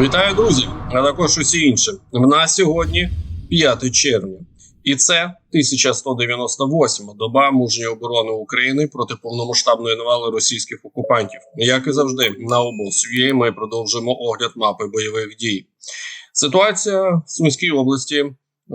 Вітаю, друзі! А також усі інші. В нас сьогодні 5 червня, і це 1198 доба мужньої оборони України проти повномасштабної навали російських окупантів. Як і завжди, на обосує ми продовжуємо огляд мапи бойових дій. Ситуація в Сумській області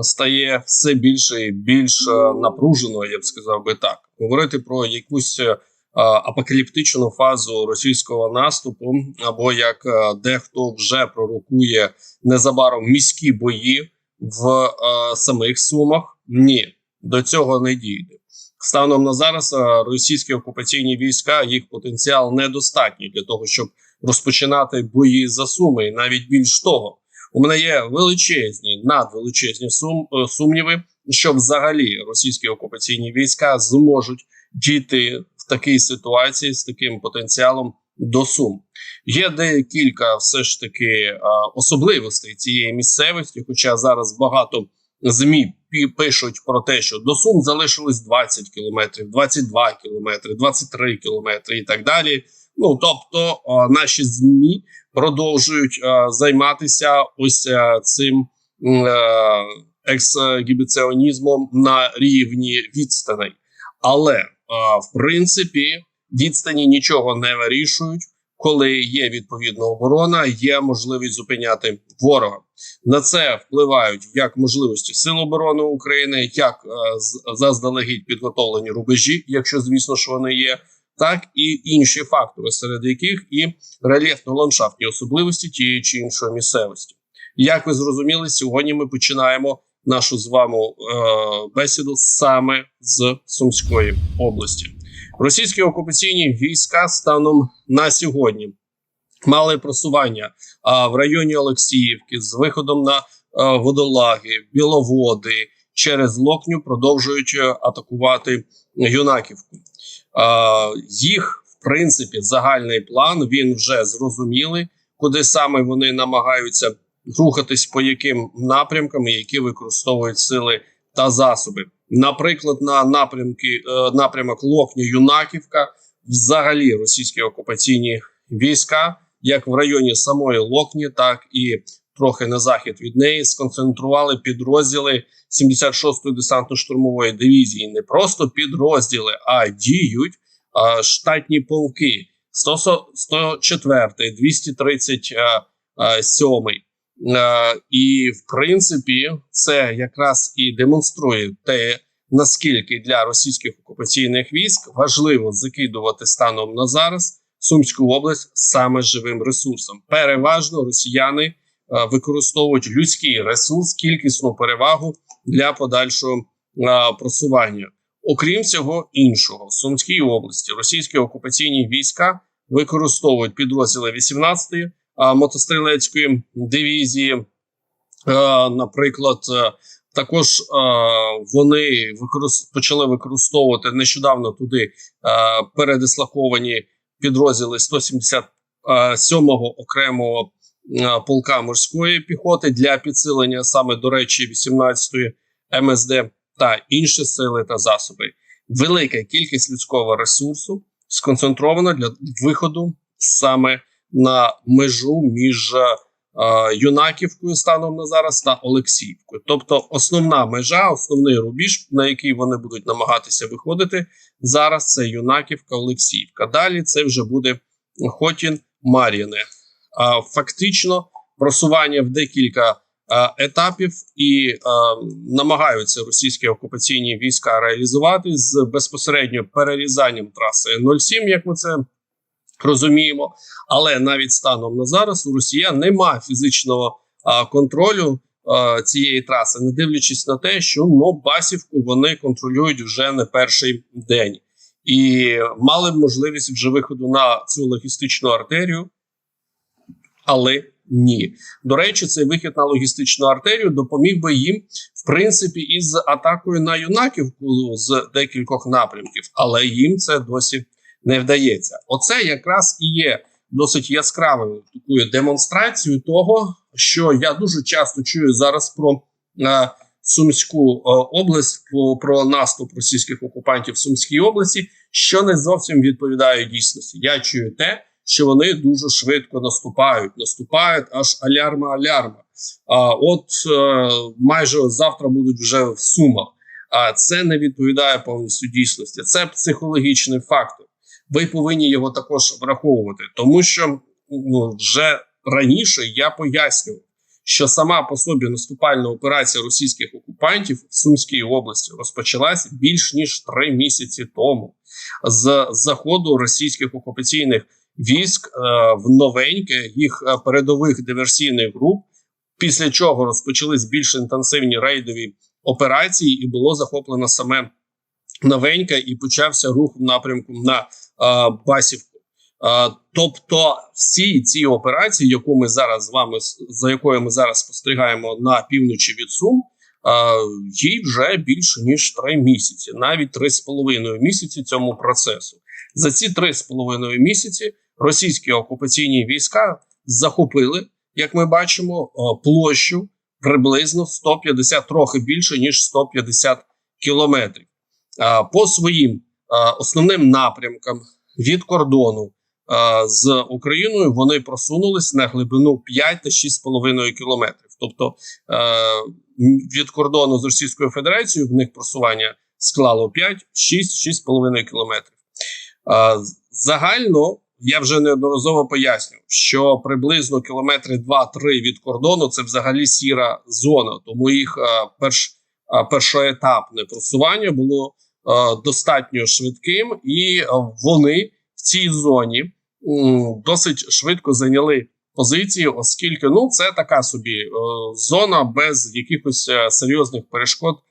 стає все більше і більш е, напруженою, я б сказав би так. Говорити про якусь е, апокаліптичну фазу російського наступу, або як е, дехто вже пророкує незабаром міські бої в е, самих сумах. Ні, до цього не дійде. Станом на зараз е, російські окупаційні війська їх потенціал недостатній для того, щоб розпочинати бої за суми. І навіть більш того, у мене є величезні, надвеличезні сум, е, сумніви, що взагалі російські окупаційні війська зможуть дійти в такій ситуації з таким потенціалом до сум. Є декілька все ж таки особливостей цієї місцевості, хоча зараз багато змі пишуть про те, що до сум залишилось 20 кілометрів, 22 кілометри, 23 кілометри і так далі. Ну тобто наші змі продовжують займатися ось цим ексгібіціонізмом на рівні відстаней. Але в принципі відстані нічого не вирішують, коли є відповідна оборона, є можливість зупиняти ворога. На це впливають як можливості Сил оборони України, як е, заздалегідь підготовлені рубежі, якщо звісно ж вони є, так і інші фактори, серед яких і рельєфно-ландшафтні особливості тієї чи іншої місцевості. Як ви зрозуміли, сьогодні ми починаємо нашу з вами е, бесіду саме з Сумської області. Російські окупаційні війська станом на сьогодні мали просування а, в районі Олексіївки з виходом на а, водолаги, біловоди через Локню продовжують е, атакувати Юнаківку. А, їх, в принципі, загальний план він вже зрозуміли, куди саме вони намагаються рухатись по яким напрямкам, які використовують сили та засоби. Наприклад, на напрямки е, напрямок Локня Юнаківка, взагалі російські окупаційні війська, як в районі самої Локні, так і трохи на захід від неї, сконцентрували підрозділи 76-ї десантно-штурмової дивізії. Не просто підрозділи, а діють а, штатні полки 104, 237. Е, і в принципі, це якраз і демонструє те, наскільки для російських окупаційних військ важливо закидувати станом на зараз Сумську область саме живим ресурсом. Переважно росіяни е, використовують людський ресурс, кількісну перевагу для подальшого е, просування. Окрім всього іншого, в Сумській області російські окупаційні війська використовують підрозділи 18-ї а, мотострілецької дивізії. Е, Наприклад, е, також е, вони почали використовувати нещодавно туди е, передислоковані підрозділи 177-го окремого е, полка морської піхоти для підсилення саме до речі 18-ї МСД та інші сили та засоби. Велика кількість людського ресурсу сконцентрована для виходу саме на межу між е, Юнаківкою станом на зараз та Олексіївкою. Тобто, основна межа, основний рубіж, на який вони будуть намагатися виходити зараз. Це Юнаківка, Олексіївка. Далі це вже буде Хотін Мар'їне. А фактично просування в декілька етапів і а, намагаються російські окупаційні війська реалізувати з безпосередньо перерізанням траси 07, як ми це розуміємо. Але навіть станом на зараз у росіян немає фізичного а, контролю а, цієї траси, не дивлячись на те, що ну, басівку вони контролюють вже не перший день, і мали б можливість вже виходу на цю логістичну артерію, але ні. До речі, цей вихід на логістичну артерію допоміг би їм, в принципі, із атакою на юнаківку з декількох напрямків, але їм це досі не вдається. Оце якраз і є досить яскравою такою демонстрацією того, що я дуже часто чую зараз про е, Сумську е, область, про, про наступ російських окупантів в Сумській області, що не зовсім відповідає дійсності. Я чую те, що вони дуже швидко наступають. Наступають аж алярма алярма. А от е, майже завтра будуть вже в сумах. А це не відповідає повністю дійсності. Це психологічний фактор. Ви повинні його також враховувати, тому що ну, вже раніше я пояснював, що сама по собі наступальна операція російських окупантів в Сумській області розпочалась більш ніж три місяці тому з заходу російських окупаційних військ е, в новеньке їх е, передових диверсійних груп. Після чого розпочались більш інтенсивні рейдові операції, і було захоплено саме новеньке, і почався рух в напрямку на Басівку. Е, тобто, всі ці операції, яку ми зараз з вами за якою ми зараз спостерігаємо на півночі від Сум, е, їй вже більше ніж три місяці, навіть три з половиною місяці цьому процесу. За ці три з половиною місяці російські окупаційні війська захопили, як ми бачимо, е, площу приблизно 150, трохи більше ніж 150 кілометрів. Е, По своїм е, основним напрямкам від кордону е, з Україною вони просунулись на глибину 5 та 6,5 кілометрів. Тобто е, від кордону з Російською Федерацією в них просування склало 5, 6, 6,5 кілометрів. Е, Загально я вже неодноразово пояснював, що приблизно кілометри 2-3 від кордону це взагалі сіра зона, тому їх е, перш, е, першоетапне просування було е, достатньо швидким, і е, вони в цій зоні досить швидко зайняли позиції, оскільки ну це така собі е, зона без якихось е, серйозних перешкод е,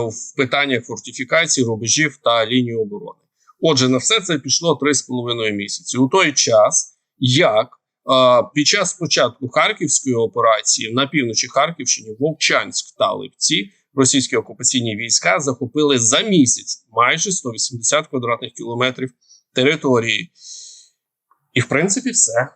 в питаннях фортифікації, рубежів та лінії оборони. Отже, на все це пішло 3,5 місяці. У той час, як е, під час початку харківської операції на півночі Харківщині, Вовчанськ та Липці, російські окупаційні війська захопили за місяць майже 180 квадратних кілометрів території. І, в принципі, все.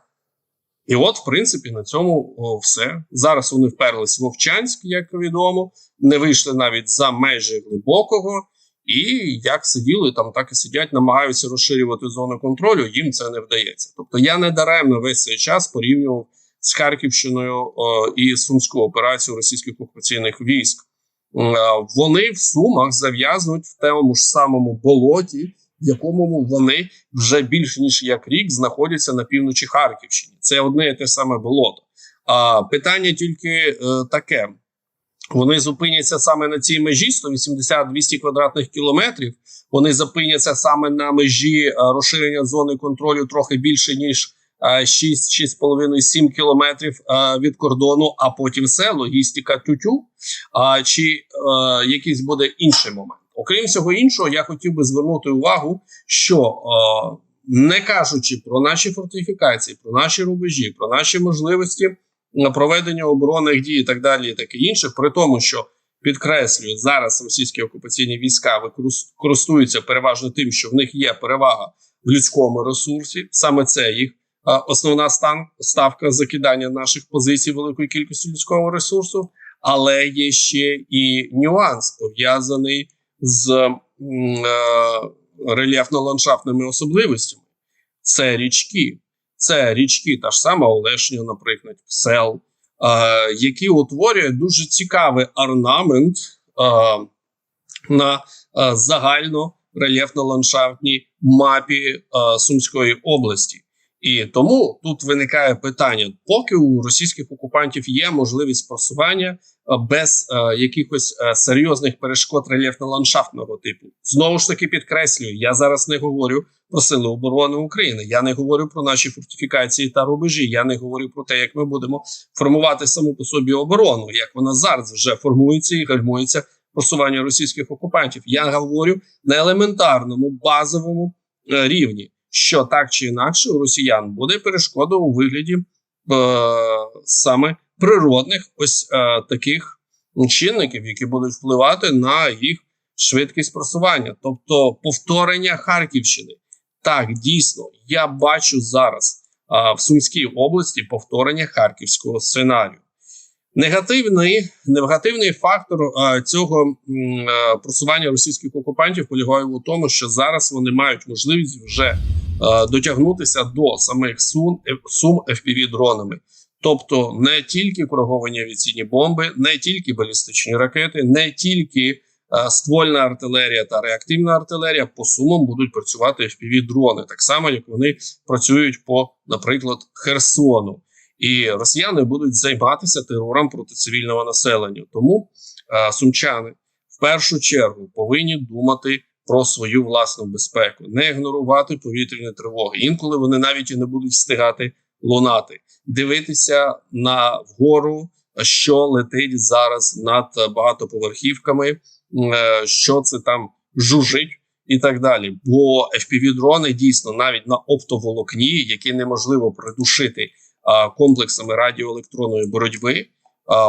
І от, в принципі, на цьому о, все. Зараз вони вперлись в Вовчанськ, як відомо, не вийшли навіть за межі глибокого. І як сиділи там, так і сидять, намагаються розширювати зону контролю. Їм це не вдається. Тобто я не даремно весь цей час порівнював з Харківщиною о, і Сумську операцію російських окупаційних військ. А, Вони в Сумах зав'язнуть в тому ж самому болоті, в якому вони вже більш ніж як рік знаходяться на півночі Харківщини. Це одне і те саме болото. А питання тільки е, таке: вони зупиняться саме на цій межі 180-200 квадратних кілометрів. Вони зупиняться саме на межі е, розширення зони контролю трохи більше ніж е, 6, 6,5-7 кілометрів від кордону. А потім все логістика тютю. Чи якийсь буде інший момент? Окрім всього іншого, я хотів би звернути увагу, що не кажучи про наші фортифікації, про наші рубежі, про наші можливості проведення оборонних дій і так далі, і таке інше, при тому, що підкреслюють зараз російські окупаційні війська використ- користуються переважно тим, що в них є перевага в людському ресурсі. Саме це їх основна стан ставка закидання наших позицій великою кількістю людського ресурсу. Але є ще і нюанс пов'язаний з е, рельєфно-ландшафтними особливостями. Це річки, це річки, та ж сама Олешня, наприклад, сел, е, які утворюють дуже цікавий орнамент е, на загально рельєфно-ландшафтній мапі Сумської області. І тому тут виникає питання: поки у російських окупантів є можливість просування е, без е, якихось е, серйозних перешкод рельєфно-ландшафтного типу, знову ж таки підкреслюю, я зараз не говорю про сили оборони України. Я не говорю про наші фортифікації та рубежі. Я не говорю про те, як ми будемо формувати саму по собі оборону, як вона зараз вже формується і гальмується просування російських окупантів. Я говорю на елементарному базовому е, рівні, що так чи інакше у росіян буде перешкода у вигляді е, саме природних ось е, таких чинників, які будуть впливати на їх швидкість просування, тобто повторення Харківщини. Так, дійсно, я бачу зараз а, в Сумській області повторення харківського сценарію. Негативний негативний фактор а, цього м, а, просування російських окупантів полягає у тому, що зараз вони мають можливість вже дотягнутися до самих сум, сум fpv дронами. Тобто не тільки кориговані авіаційні бомби, не тільки балістичні ракети, не тільки е, ствольна артилерія та реактивна артилерія по сумам будуть працювати fpv дрони, так само як вони працюють по, наприклад, Херсону. І росіяни будуть займатися терором проти цивільного населення. Тому е, сумчани в першу чергу повинні думати про свою власну безпеку, не ігнорувати повітряні тривоги. Інколи вони навіть і не будуть встигати лунати, дивитися на вгору, що летить зараз над багатоповерхівками, е, що це там жужить. І так далі, бо fpv дрони дійсно навіть на оптоволокні, які неможливо придушити комплексами радіоелектронної боротьби,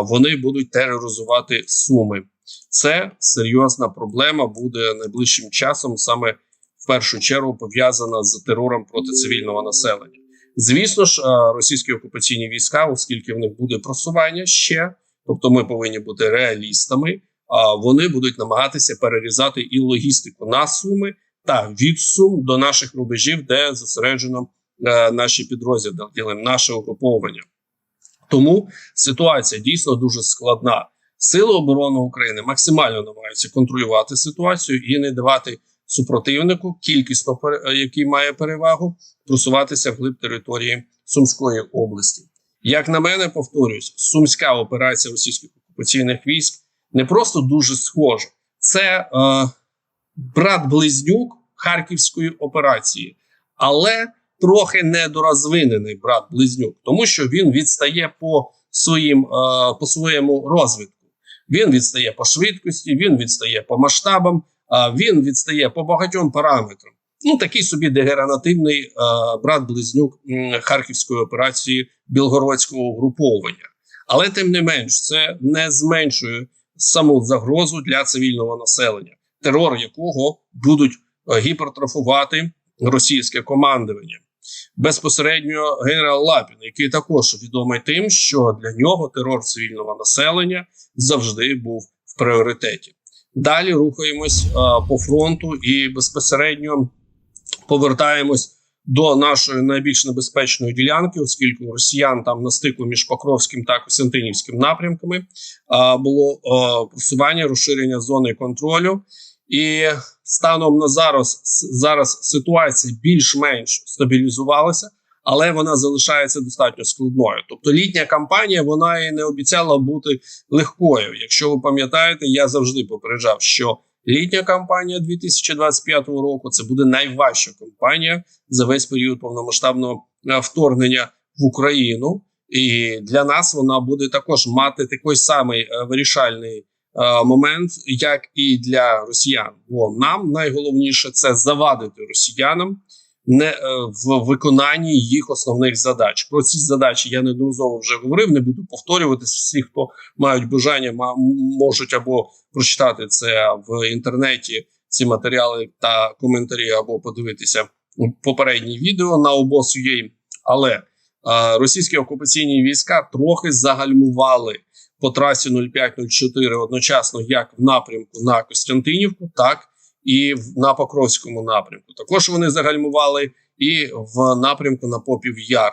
вони будуть тероризувати суми. Це серйозна проблема буде найближчим часом, саме в першу чергу пов'язана з терором проти цивільного населення. Звісно ж, російські окупаційні війська, оскільки в них буде просування ще, тобто ми повинні бути реалістами. А вони будуть намагатися перерізати і логістику на суми та від сум до наших рубежів, де зосереджено е, наші підрозділи, наше угруповання. Тому ситуація дійсно дуже складна. Сили оборони України максимально намагаються контролювати ситуацію і не давати супротивнику, кількісно який має перевагу, просуватися вглиб території Сумської області. Як на мене, повторюсь, сумська операція російських окупаційних військ не просто дуже схожа, це е, брат-близнюк Харківської операції, але трохи недорозвинений брат-близнюк, тому що він відстає по своїм е, по своєму розвитку. Він відстає по швидкості, він відстає по масштабам, а він відстає по багатьом параметрам. Ну, такий собі дегенеративний е, брат-близнюк харківської операції білгородського угруповання. Але тим не менш, це не зменшує саму загрозу для цивільного населення, терор якого будуть е, гіпертрофувати російське командування. Безпосередньо генерал Лапін, який також відомий тим, що для нього терор цивільного населення завжди був в пріоритеті. Далі рухаємось а, по фронту і безпосередньо повертаємось до нашої найбільш небезпечної ділянки, оскільки росіян там на стику між Покровським та Костянтинівським напрямками а, було а, просування розширення зони контролю. І станом на зараз зараз ситуація більш-менш стабілізувалася, але вона залишається достатньо складною. Тобто, літня кампанія вона і не обіцяла бути легкою. Якщо ви пам'ятаєте, я завжди попереджав, що літня кампанія 2025 року це буде найважча кампанія за весь період повномасштабного е, вторгнення в Україну, і для нас вона буде також мати такий самий е, вирішальний. Е, момент, як і для росіян, бо нам найголовніше це завадити росіянам не е, в виконанні їх основних задач. Про ці задачі я неодноразово вже говорив. Не буду повторюватись. Всі, хто мають бажання, можуть або прочитати це в інтернеті. Ці матеріали та коментарі, або подивитися попередні відео на обос.ua. але е, російські окупаційні війська трохи загальмували по трасі 0504 одночасно як в напрямку на Костянтинівку, так і на Покровському напрямку. Також вони загальмували і в напрямку на Попів Яр.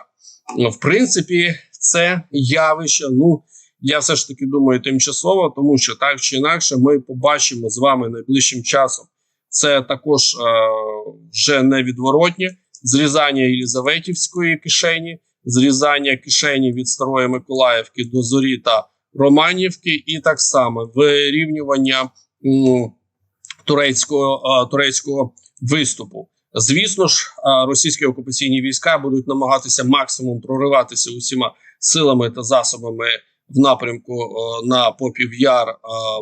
В принципі, це явище. Ну я все ж таки думаю, тимчасово, тому що так чи інакше ми побачимо з вами найближчим часом. Це також е, вже невідворотнє зрізання Єлізаветівської кишені, зрізання кишені від Старої Миколаївки до Зорі та Романівки, і так само вирівнювання турецького турецького виступу. Звісно ж, російські окупаційні війська будуть намагатися максимум прориватися усіма силами та засобами в напрямку на Попів-Яр,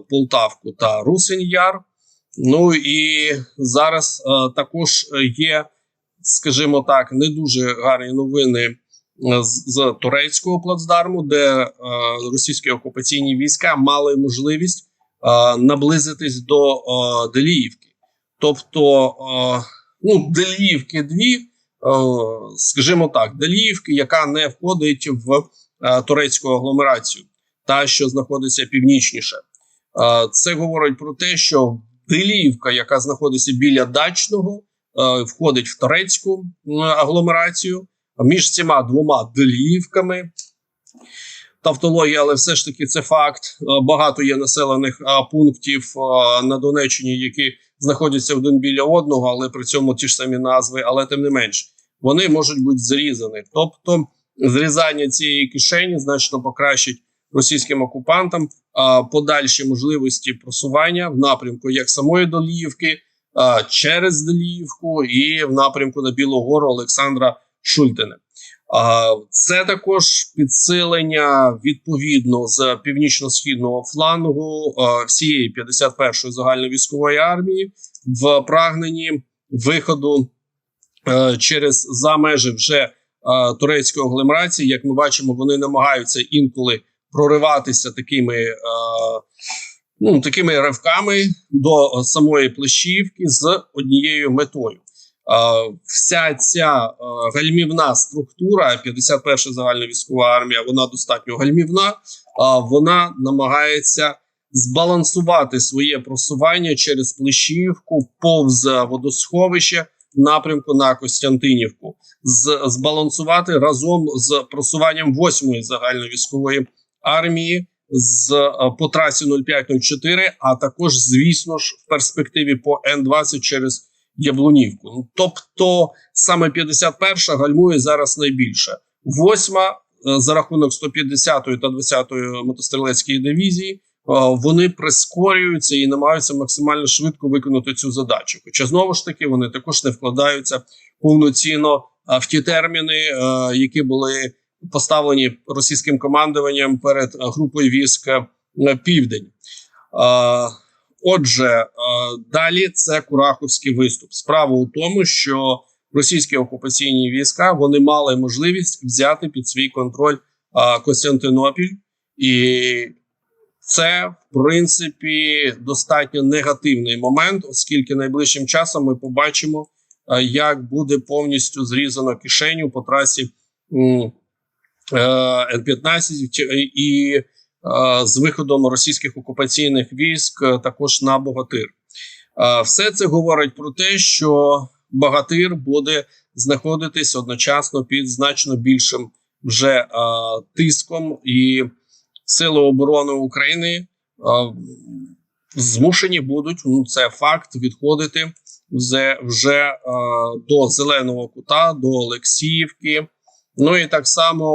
Полтавку та Русень-Яр. Ну і зараз також є, скажімо так, не дуже гарні новини з, з турецького плацдарму, де е, російські окупаційні війська мали можливість е, наблизитись до е, Деліївки. Тобто, е, ну, Деліївки дві, е, скажімо так, Деліївки, яка не входить в е, турецьку агломерацію, та що знаходиться північніше. Е, це говорить про те, що Деліївка, яка знаходиться біля дачного, е, входить в турецьку агломерацію між цими двома Деліївками. Тавтологія, але все ж таки це факт. Е, Багато є населених е, пунктів е, на Донеччині, які знаходяться один біля одного, але при цьому ті ж самі назви, але тим не менш, вони можуть бути зрізані. Тобто, зрізання цієї кишені значно покращить російським окупантам подальші можливості просування в напрямку як самої Доліївки, через Доліївку і в напрямку на Білу Гору Олександра Шультине. А, Це також підсилення відповідно з північно-східного флангу всієї 51-ї загальновійськової армії в прагненні виходу е, через за межі вже е, турецької агломерації. Як ми бачимо, вони намагаються інколи прориватися такими, е, ну, такими ривками до самої плещівки з однією метою. Е, Вся ця е, гальмівна структура, 51 загальна військова армія, вона достатньо гальмівна. а Вона намагається збалансувати своє просування через Плещіївку повз водосховище в напрямку на Костянтинівку, збалансувати разом з просуванням 8-ї загальновійськової армії з е, по трасі 0504, а також, звісно ж, в перспективі по Н-20 через Яблунівку. Ну, тобто саме 51-ша гальмує зараз найбільше. Восьма е, за рахунок 150-ї та 20-ї мотострілецької дивізії. е, Вони прискорюються і намагаються максимально швидко виконати цю задачу. Хоча знову ж таки вони також не вкладаються повноцінно е, в ті терміни, які були поставлені російським командуванням перед групою військ Південь. Отже, е, далі це Кураховський виступ. Справа у тому, що російські окупаційні війська вони мали можливість взяти під свій контроль е, Костянтинопіль, і це в принципі достатньо негативний момент, оскільки найближчим часом ми побачимо, е, як буде повністю зрізано кишеню по трасі м, е, Н-15 і з виходом російських окупаційних військ е, також на Богатир. Е, Все це говорить про те, що Богатир буде знаходитись одночасно під значно більшим вже е, тиском, і Сили оборони України е, змушені будуть, ну це факт, відходити вже, вже е, до Зеленого Кута, до Олексіївки. Ну і так само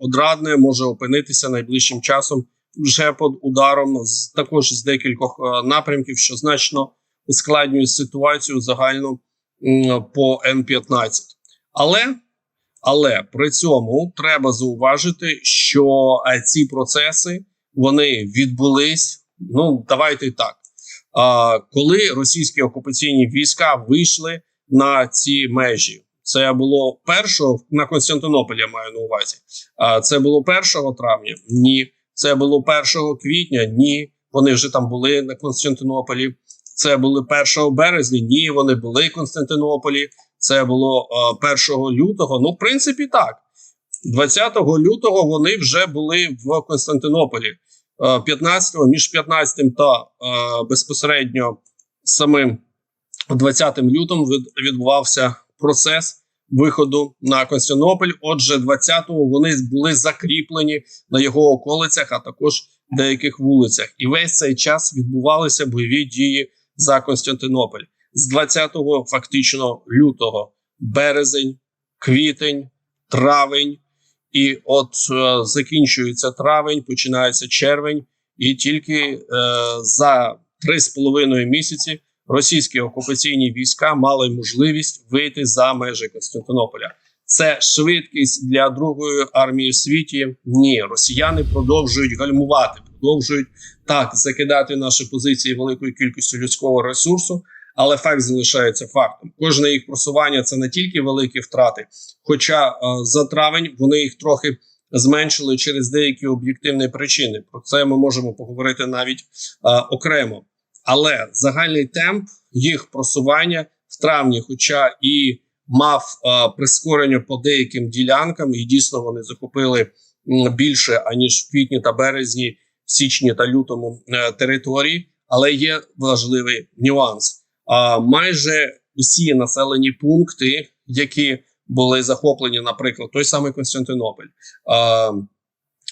одрадне може опинитися найближчим часом вже під ударом з також з декількох е, напрямків, що значно ускладнює ситуацію загальну м, по Н-15. Але але при цьому треба зауважити, що е, ці процеси вони відбулись. Ну давайте так. Коли російські окупаційні війська вийшли на ці межі, це було першого на Константинополі. Я маю на увазі. А це було 1 травня? Ні. Це було 1 квітня? Ні. Вони вже там були на Константинополі. Це були 1 березня? Ні, вони були в Константинополі. Це було е, 1 лютого. Ну, в принципі, так. 20 лютого вони вже були в Константинополі. Е, 15 між 15 та безпосередньо самим 20 лютим від- відбувався процес виходу на Константинополь. Отже, 20-го вони були закріплені на його околицях, а також деяких вулицях. І весь цей час відбувалися бойові дії за Константинополь з 20 фактично лютого, березень, квітень, травень. І от е, закінчується травень, починається червень, і тільки е, за три з половиною місяці російські окупаційні війська мали можливість вийти за межі Константинополя. Це швидкість для другої армії в світі. Ні, росіяни продовжують гальмувати, продовжують так закидати наші позиції великою кількістю людського ресурсу. Але факт залишається фактом. Кожне їх просування це не тільки великі втрати, хоча е, за травень вони їх трохи зменшили через деякі об'єктивні причини. Про це ми можемо поговорити навіть е, окремо. Але загальний темп їх просування в травні, хоча і мав е, прискорення по деяким ділянкам, і дійсно вони захопили більше аніж в квітні та березні, в січні та лютому е, території, але є важливий нюанс. А майже усі населені пункти, які були захоплені, наприклад, той самий Константинополь. А,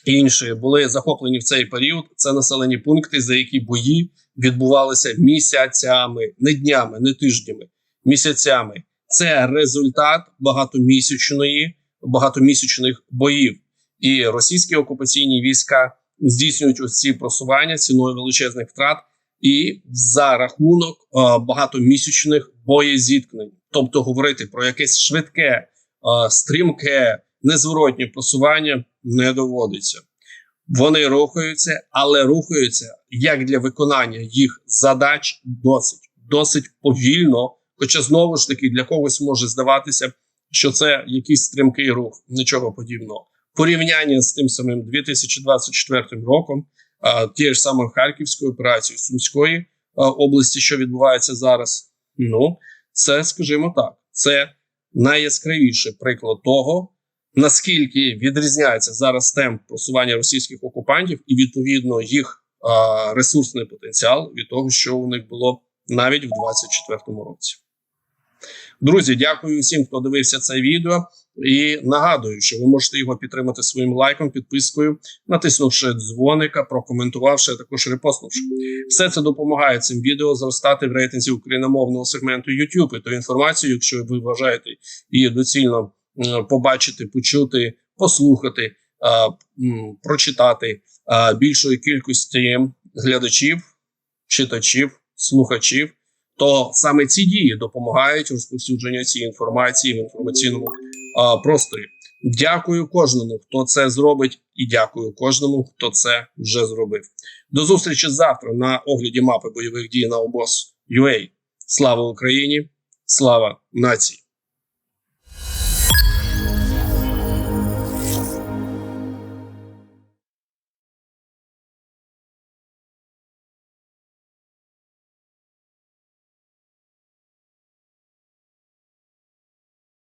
інші були захоплені в цей період. Це населені пункти, за які бої відбувалися місяцями, не днями, не тижнями, місяцями. Це результат багатомісячної, багатомісячних боїв. І російські окупаційні війська здійснюють ось просування ціною величезних втрат і за рахунок е, багатомісячних боєзіткнень. Тобто говорити про якесь швидке, е, стрімке, незворотнє просування не доводиться. Вони рухаються, але рухаються як для виконання їх задач досить, досить повільно. Хоча знову ж таки для когось може здаватися, що це якийсь стрімкий рух, нічого подібного. Порівняння з тим самим 2024 роком, тією ж самою Харківською операцією Сумської області, що відбувається зараз. Ну, це, скажімо так, це найяскравіший приклад того, наскільки відрізняється зараз темп просування російських окупантів і відповідно їх а, ресурсний потенціал від того, що у них було навіть в 2024 році. Друзі, дякую всім, хто дивився це відео. І нагадую, що ви можете його підтримати своїм лайком, підпискою, натиснувши дзвоника, прокоментувавши, а також репостнувши. Все це допомагає цим відео зростати в рейтинзі україномовного сегменту YouTube. І ту інформацію, якщо ви вважаєте її доцільно побачити, почути, послухати, прочитати більшої кількості глядачів, читачів, слухачів то саме ці дії допомагають розповсюдженню цієї інформації в інформаційному просторі. Дякую кожному, хто це зробить, і дякую кожному, хто це вже зробив. До зустрічі завтра на огляді мапи бойових дій на обоз UA. Слава Україні! Слава нації!